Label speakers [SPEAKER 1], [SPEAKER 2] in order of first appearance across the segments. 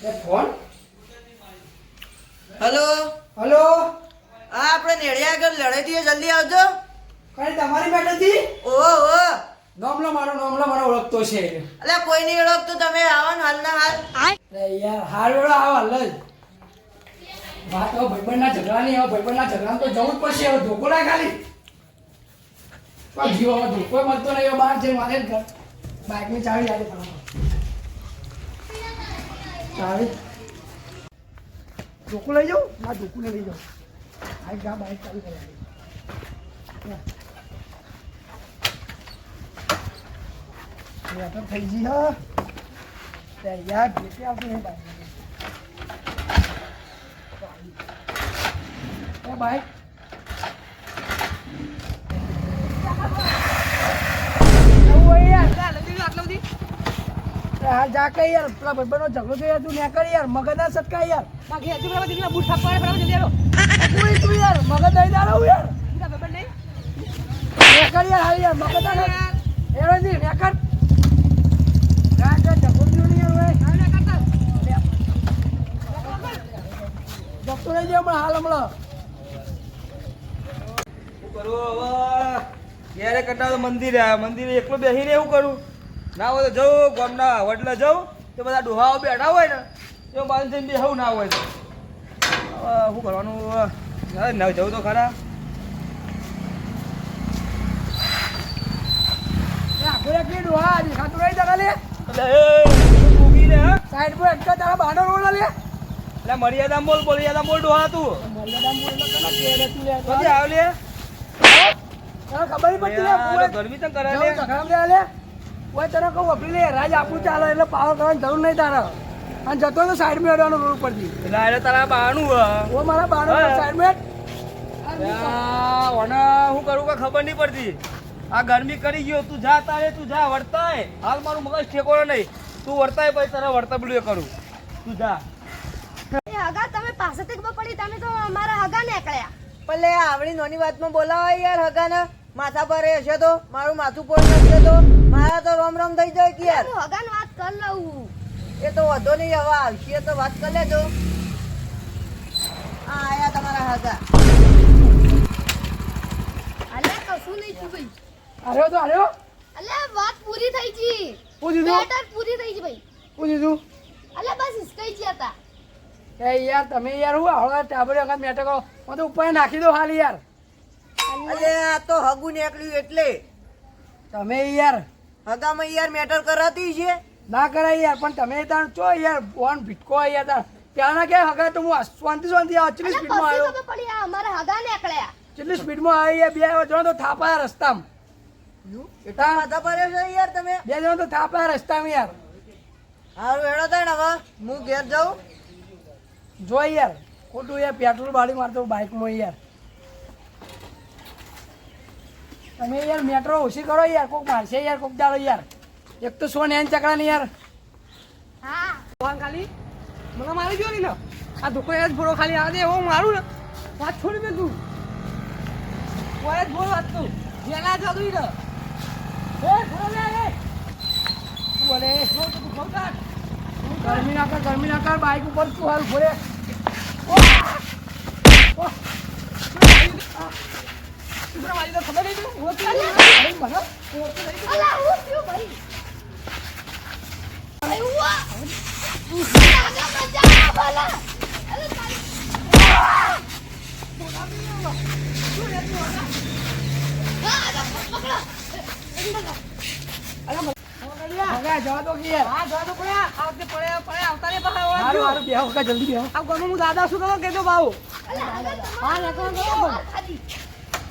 [SPEAKER 1] Phone?
[SPEAKER 2] Hello?
[SPEAKER 1] Hello?
[SPEAKER 2] હા આપણે નેડિયા આગળ લડાઈ દઈએ જલ્દી આવજો.
[SPEAKER 1] કઈ તમારી મેટરથી
[SPEAKER 2] ઓ ઓ.
[SPEAKER 1] નોમલો મારો નોમલો મને ઓળખતો છે.
[SPEAKER 2] એટલે કોઈ નહીં ઓળખતો તમે આવો ને હાલના હાલ.
[SPEAKER 1] યાર હાલ વેળો આવો હાલ જ. વાત હવે ભાઈબંધના ઝઘડા નહીં હવે ભાઈબંધના ઝઘડા તો જવું જ પડશે હવે ધોકો ના ખાલી. પણ જીવો હવે ધોકો મળતો નહીં બહાર જઈને મારે ઘર. બાઇકની ચાવી લાગે કરવાનો ચાવી ધોકો લઈ જાઉં ના ધોકો લઈ જાઉં બાઇક જા બાઇક ચાલુ કરી થઈ ગઈ હા ત્યારે યાર ભેટી આવતું નહીં બાઇક એ બાઈક હાલ જા કઈ યાર પેલા ભાઈબંધનો ઝઘડો થયો તું ને કરી યાર મગજ ના સટકાય યાર. તું યાર મગજ નહીં દાડો યાર. ને કરી યાર હાલ યાર મગજ ના એરો નહીં ને કર જા જા ઝઘડો થયો નહીં યાર જતો રહી જાય હમણાં હાલ હમણાં.
[SPEAKER 3] શું કરું હવે? ઘેરે કંટાળો મંદિરે આવ્યા મંદિરે એકલો બેસીને એવું કરું. ના હોય તો જવું ગામના વડલા જવું તો બધા ડોહાઓ બેઠા હોય ને તો બાજુ જઈને બેહવું ના હોય તો. શું કરવાનું? ના જવું તો ખરા. મર્યાદા બોલ મર્યાદા બોલ ડોહા તું.
[SPEAKER 1] મર્યાદા મૂળ એટલે ખબર. પડતી
[SPEAKER 3] ગરમી તો કરે લે
[SPEAKER 1] લે લે ઓય તને કહું વપરી લે રાજ આપણું ચાલે એટલે પાવર કરવાની જરૂર નહીં તારે. અને જતો તો સાઈડમાં અડવાનો રોડ
[SPEAKER 3] એટલે તારા બાનું
[SPEAKER 1] ઓ મારા બાનો
[SPEAKER 3] હા.
[SPEAKER 1] સાઈડમાં
[SPEAKER 3] ઓને શું કરું કે ખબર નહીં પડતી. આ ગરમી કરી ગયો તું જા તારે તું જા વર્તાય. હાલ મારું મગજ ઠેકોડો નહીં. તું વર્તાય પછી તારા વર્તા પેલું એ કરું. તું જા.
[SPEAKER 4] એ હગા તમે પાસેથી ખબર પડી તમે તો અમારા હગા નીકળ્યા.
[SPEAKER 2] ભલે આવડી નાની વાતમાં બોલાવાય યાર હગાને. માથા પર હશે તો મારું માથું પર હશે તો. મારા તો રોમ રોમ થઈ જાય કે યાર.
[SPEAKER 4] હું હગાની વાત કર લઉં.
[SPEAKER 2] એ તો વધો નહીં હવે આવશે તો વાત કરી લેજો. આ આયા તમારા હગા
[SPEAKER 4] અલે કશું નહીં છું ભાઈ.
[SPEAKER 1] અરે તો અરે
[SPEAKER 4] અલે વાત પૂરી થઈ ગઈ.
[SPEAKER 1] પૂરી દીધું
[SPEAKER 4] બેટર પૂરી થઈ ગઈ ભાઈ.
[SPEAKER 1] પૂરી દીધું
[SPEAKER 4] અલે બસ હિસકાઈ ગયા હતા
[SPEAKER 1] એ યાર તમે યાર હું આવડા ટાબરે વખત મેટો કરો. હું તો ઉપર નાખી દો હાલ યાર.
[SPEAKER 2] અલે આ તો હગું નીકળ્યું એટલે.
[SPEAKER 1] તમે યાર
[SPEAKER 2] હગામાં યાર મેટર કરાતી છે.
[SPEAKER 1] ના કરાય યાર પણ તમે તાણ ચો યાર ફોન ભીટકો યાર તાર ત્યાંના કે હગા તો હું શાંતિ શાંતિ આ ચેટલી
[SPEAKER 4] અલે
[SPEAKER 1] સ્પીડમાં આવ્યો?
[SPEAKER 4] પડી આ અમારા હગા નીકળ્યા.
[SPEAKER 1] ચેટલી સ્પીડમાં આવી યાર બે જણા તો થાપાયા રસ્તામાં.
[SPEAKER 2] એટલા માથા પર છે યાર તમે?
[SPEAKER 1] બે જણા તો થાપાયા રસ્તામાં યાર.
[SPEAKER 2] હારું હેડો તાણ હવે. હું ઘેર જાઉં.
[SPEAKER 1] જો યાર ખોટું યાર પેટ્રોલ બાળી મારતો બાઇકમાં યાર. તમે યાર મેટ્રો ઓછી કરો યાર કોક મારશે યાર કોક ચાલો યાર. એક તો સો નેન ચકડા ને યાર.
[SPEAKER 4] હા.
[SPEAKER 1] ખાલી. મને મારી ગયો ને આ ધોકો જ ભરો ખાલી. આ દે હું મારું ને. વાત છોડી દે તું. કોઈ જ ભરો વાત તું. જેલા જતું ને. એ ભરો લે એ. તું અરે શું તું ખોલ કાઢ? ગરમી ના કર ગરમી ના કર. બાઈક ઉપર તું હાલ ભરે ઓહ! નહીં જલ્દી
[SPEAKER 5] આવ. ગમે હું દાદા શું કરો કે ભાવ હા,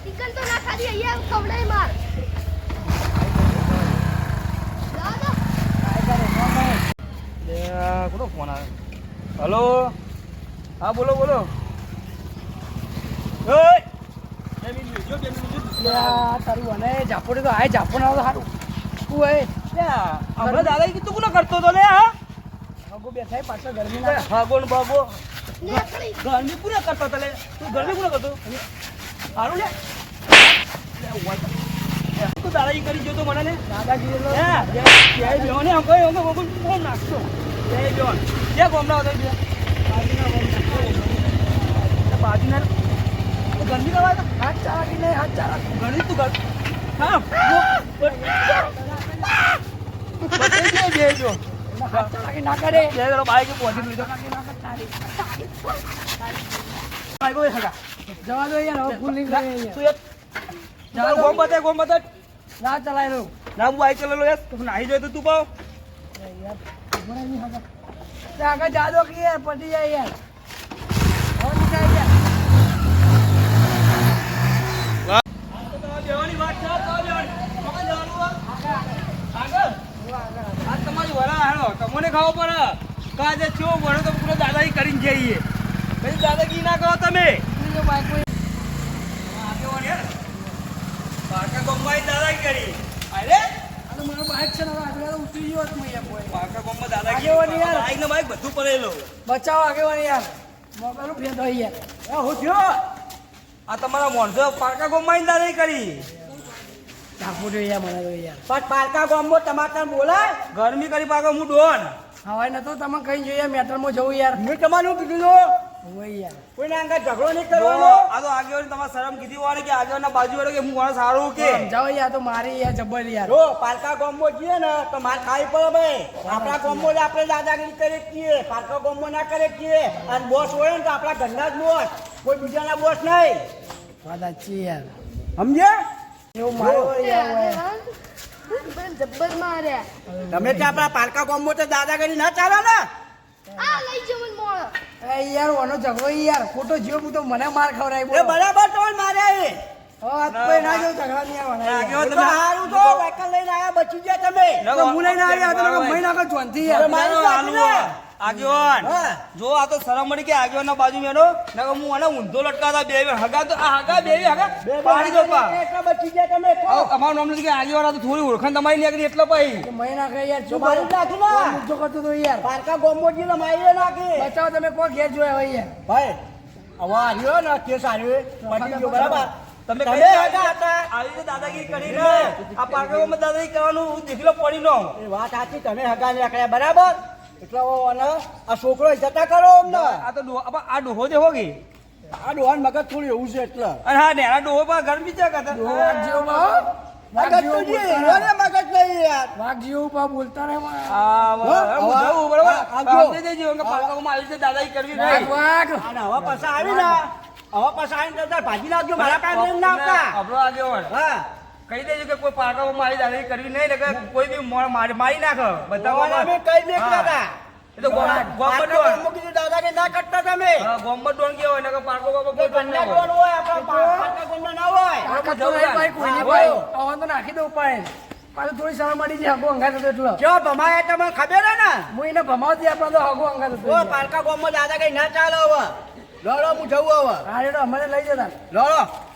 [SPEAKER 4] ચિકન તો ના ખાધી અહીંયા ખવડાય માર. જાઓ તો.
[SPEAKER 3] લે, કોનો ફોન આવે? હલો હા બોલો બોલો.
[SPEAKER 1] તારું જાપોડે તો જાપો ના સારું તું એ
[SPEAKER 3] હમણાં દાદાએ કીધું કોનો કરતો તો લે હા?
[SPEAKER 1] હગો બેઠા પાછળ ગરમી
[SPEAKER 3] લે,
[SPEAKER 1] ના.
[SPEAKER 3] ને બાગો ગરમી કોને કરતો તો તું ગરમી પૂરા કરતો? સારું લે તું દાદાગીરી કરી ગયો તો મને ને
[SPEAKER 1] દાદાગીરી
[SPEAKER 3] જય જય બેહો ને અંકો અંકો અંકો કોમ નાખશો જય બેહો જે ગોમના હતો બાજુના ગંદી કરવા તો
[SPEAKER 1] હાથ નહીં હાથ ચાલાકી
[SPEAKER 3] ગણી તું ગણ હા બસ જે
[SPEAKER 1] ના કરે
[SPEAKER 3] બાઈક પહોંચી લીધો બાઈક
[SPEAKER 1] જવા દો યાર હવે ફૂલ
[SPEAKER 3] તું એક ચાલો ગોમ બતાય ગોમ બતાય
[SPEAKER 1] ના ચલાય લો
[SPEAKER 3] ના હું બાઈક ચલાવેલો યાર. તું નાહી જાય તો તું પાવ.
[SPEAKER 1] આગળ જા દો કે યાર પટી જાય યાર. હવે નીકળી યાર.
[SPEAKER 3] બેવાની વાત છે જવાનું તમારી વરા હેડો તમને ખાવો પડે? કાજે ચો વળો તો પૂરો દાદાગી કરીને જઈએ. પછી દાદાગી ના કહો તમે?
[SPEAKER 1] જાઓ બાઈક
[SPEAKER 3] પાકા ગોમ્બાઈ દાદા કરી. અરે?
[SPEAKER 1] અને તો મારો બાઈક છે ને આગળ ઉતરી ગયો હતો યાર કોઈ.
[SPEAKER 3] પાકા ગોમ્બા દાદા
[SPEAKER 1] આગેવાન યાર.
[SPEAKER 3] બાઈક ને બાઈક બધું પડેલો
[SPEAKER 1] બચાવો આગેવાન યાર. મોબાઈલ ફેર દો યાર.
[SPEAKER 3] એ હું થયો? આ તમારા મોણસો પાકા ગોમ્બાઈ દાદા કરી.
[SPEAKER 1] ટાપુ દો યાર મને તો યાર.
[SPEAKER 2] પણ પારકા ગામમાં તમારે બોલાય?
[SPEAKER 3] ગરમી કરી પાકો હું ડોન.
[SPEAKER 1] હવે નતો તમે કઈ જોઈએ મેટરમાં જવું યાર.
[SPEAKER 2] મેં તમારું કીધું તું
[SPEAKER 1] યાર
[SPEAKER 2] ઝઘડો નહીં કરવાનો.
[SPEAKER 3] આ તો આગેવાન તમારે શરમ કીધી હોય ને કે આગેવાનના બાજુ વાળો કે હું કોણ સારું કે?
[SPEAKER 1] સમજાવો યાર તો મારી યાર જબર યાર
[SPEAKER 2] જો પારકા ગોમ્બો જઈએ ને તો માર ખાઈ પડે ભાઈ. આપણા ગોમ્બો જ આપણે દાદાગીરી કરીએ છીએ પારકા ગામમાં ના કરીએ છીએ અને બોસ હોય ને તો આપણા ઘરના જ બોસ. કોઈ બીજાના બોસ નહીં.
[SPEAKER 1] સાચી યાર.
[SPEAKER 2] સમજે
[SPEAKER 1] એવું મારો યાર
[SPEAKER 4] જબ્બર માર્યા
[SPEAKER 2] તમે ત્યાં આપણા પારકા ગોમ્બો તો દાદાગીરી ના ચાલે ને.
[SPEAKER 4] આ લઈ જવું મને મોળો
[SPEAKER 1] એ યાર ઓનો ઝઘડો યાર. ખોટો જીવ હું તો મને માર ખવરાય
[SPEAKER 2] એ
[SPEAKER 1] બોલો
[SPEAKER 2] બરાબર તો મારે આયા બચી ગયા તમે.
[SPEAKER 1] તો હું લઈને આવ્યા તો મહિના જોનથી
[SPEAKER 2] મારી ને.
[SPEAKER 3] આગેવાન.
[SPEAKER 2] હા.
[SPEAKER 3] જો આ તો શરમ મળી કે આગેવાનના બાજુ મેનો નકર હું આને ઊંધો લટકાતા બે હગા તો આ હગા બે હગા. પાડી દો પા.
[SPEAKER 2] એટલા બચી ગયા તમે
[SPEAKER 3] તમારું નામ નથી કે આગેવાન તો થોડી ઓળખાણ તમારી નીકળી એટલે પછી.
[SPEAKER 1] મેં ના કઈ યાર શું
[SPEAKER 2] મારી જ નાખી ને.
[SPEAKER 1] ઊંચો કરતો તો યાર?
[SPEAKER 2] પારકા ગામમાં જઈને મારીએ નાખી.
[SPEAKER 1] બચાવ તમે કો ઘેર જોયા હોય યાર?
[SPEAKER 2] ભાઈ હવે આવ્યો ને કેસ આવ્યો પડી ગયો બરાબર?
[SPEAKER 3] તમે કઈ
[SPEAKER 2] હગા. હતા?
[SPEAKER 3] આવી રીતે દાદાગીરી કરી ને. આ પાર્કમાં દાદાગીરી કરવાનું દેખલો પડી નો
[SPEAKER 2] એ વાત સાચી તમે હગા ને રાખ્યા બરાબર? એટલે હવે આ છોકરો જતા કરો અમને.
[SPEAKER 3] આ તો આ આ ડોહો દેખો કે?
[SPEAKER 2] આ ડોહાન મગજ થોડી એવું છે એટલે.
[SPEAKER 3] અને હા નેના ડોહો પણ ગરમી છે
[SPEAKER 2] મગજ તો જે
[SPEAKER 1] બોલતા
[SPEAKER 2] મગજ નહીં યાર.
[SPEAKER 1] વાઘ જેવું ભાવ બોલતા રહે
[SPEAKER 3] આ
[SPEAKER 2] હા,
[SPEAKER 3] હું? બરાબર? આવી રીતે દાદાગીરી કરવી નહીં
[SPEAKER 1] વાઘ.
[SPEAKER 2] અને હવે પાછા આવી ને હવે પાછા આવીને ભાજી નાખજો મારા કામ ના
[SPEAKER 3] આપણો આગેવાન
[SPEAKER 2] હા.
[SPEAKER 3] કહી દેજો કે કોઈ પાકામાં મારી દાદાગીરી કરવી નહીં ને કોઈ બી મારી મારી નાખો. બધા
[SPEAKER 2] અમે
[SPEAKER 3] એ તો ગોમ- ડોન.
[SPEAKER 2] દાદાગીરી ના કરતા તમે.
[SPEAKER 3] હા, ગોમમાં ડોન કેવો હોય ને કે પાકો
[SPEAKER 2] કોઈ
[SPEAKER 3] ડોન ના હોય.
[SPEAKER 2] આપણા ના
[SPEAKER 1] નહીં ભાઈ. તો નાખી દઉં પાય પાછું થોડી શરમ મળી જાય હગો અંગાત હતો એટલો.
[SPEAKER 2] જો ભમાયા તમને ખબર હે ને.
[SPEAKER 1] હું એને ભમાવતી આપણે તો હગો અંગાત હતો
[SPEAKER 2] ઓ પારકા દાદા કઈ ના ચાલે હવે. લડો હું જવું હવે.
[SPEAKER 1] હા એટલે અમારે લઈ જતા.
[SPEAKER 2] લડો.